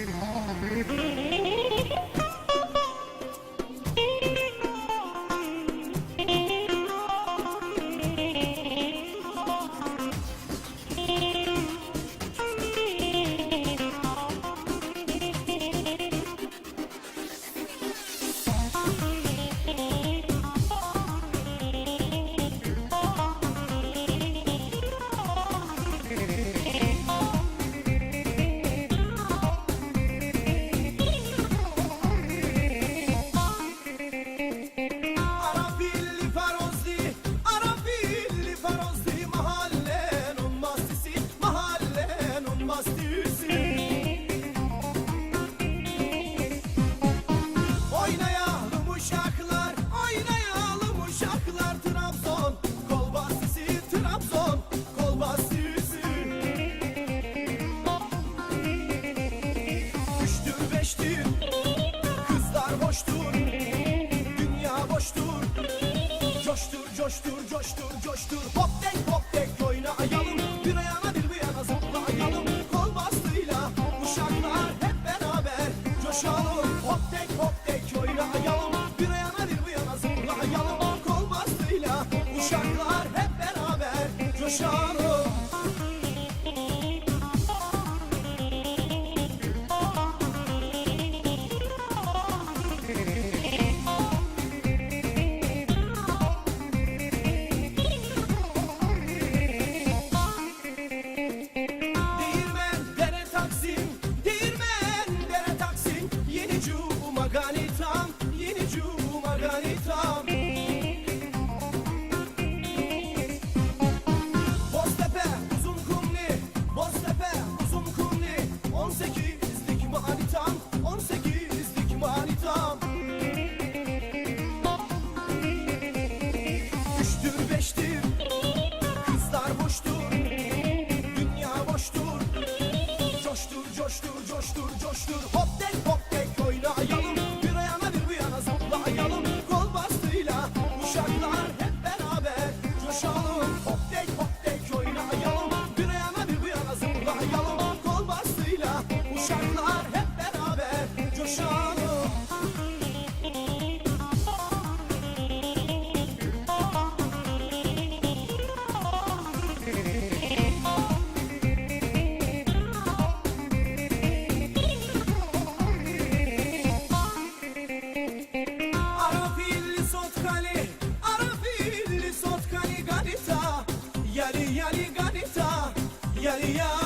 Oh, baby. Boştur Dünya boştur. Coştur coştur coştur coştur. Hop 18'lik manitam 18'lik manitam Üçtür beştir Kızlar boştur Dünya boştur. Coştur coştur coştur coştur. Hop dek hop dek oynayalım yali yali ganita yali yali